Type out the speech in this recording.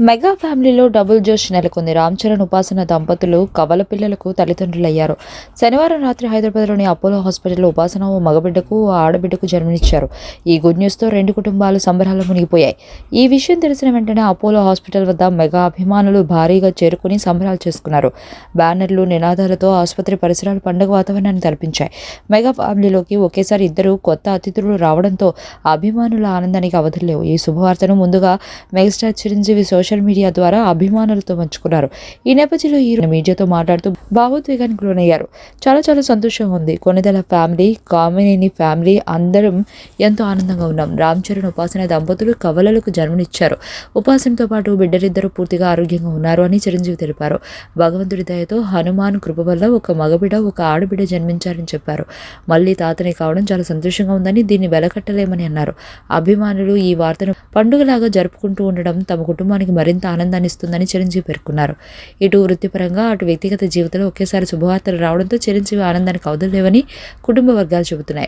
Mega ఫ్యామిలీలో double జోష్ నెలకొంది. రామ్ చరణ్ ఉపాసన దంపతులు కవల పిల్లలకు తల్లిదండ్రులయ్యారు. శనివారం రాత్రి హైదరాబాద్లోని అపోలో హాస్పిటల్లో ఉపాసన ఓ మగబిడ్డకు ఓ ఆడబిడ్డకు జన్మనిచ్చారు. ఈ గుడ్ న్యూస్తో రెండు కుటుంబాలు సంబరాలు మునిగిపోయాయి. ఈ విషయం తెలిసిన వెంటనే అపోలో హాస్పిటల్ వద్ద మెగా అభిమానులు భారీగా చేరుకుని సంబరాలు చేసుకున్నారు. బ్యానర్లు నినాదాలతో ఆసుపత్రి పరిసరాలు పండుగ వాతావరణాన్ని తలపించాయి. మెగా ఫ్యామిలీలోకి ఒకేసారి ఇద్దరు కొత్త అతిథులు రావడంతో అభిమానుల ఆనందానికి అవధులు లేవు. ఈ శుభవార్తను ముందుగా మెగాస్టార్ చిరంజీవి సోషల్ మీడియా ద్వారా అభిమానులతో పంచుకున్నారు. ఈ నేపథ్యంలో ఈ మీడియాతో మాట్లాడుతూ భావోద్వేగానికి లోనయ్యారు చాలా చాలా సంతోషంగా ఉంది. కొనిదల ఫ్యామిలీ కామినేని ఫ్యామిలీ అందరం ఎంతో ఆనందంగా ఉన్నాం. రామ్ చరణ్ ఉపాసన దంపతులు కవలలకు జన్మనిచ్చారు. ఉపాసనతో పాటు బిడ్డలిద్దరూ పూర్తిగా ఆరోగ్యంగా ఉన్నారు అని చిరంజీవి తెలిపారు. భగవంతుడి దయతో హనుమాన్ కృప వల్ల ఒక మగబిడ్డ ఒక ఆడబిడ్డ జన్మించారని చెప్పారు. మళ్ళీ తాతని కావడం చాలా సంతోషంగా ఉందని దీన్ని వెలకట్టలేమని అన్నారు. అభిమానులు ఈ వార్తను పండుగలాగా జరుపుకుంటూ ఉండడం తమ కుటుంబానికి మరింత ఆనందాన్ని ఇస్తుందని చిరంజీవి పేర్కొన్నారు. ఇటు వృత్తిపరంగా అటు వ్యక్తిగత జీవితంలో ఒకేసారి శుభవార్తలు రావడంతో చిరంజీవి ఆనందానికి అవదలేవని కుటుంబ వర్గాలు చెబుతున్నాయి.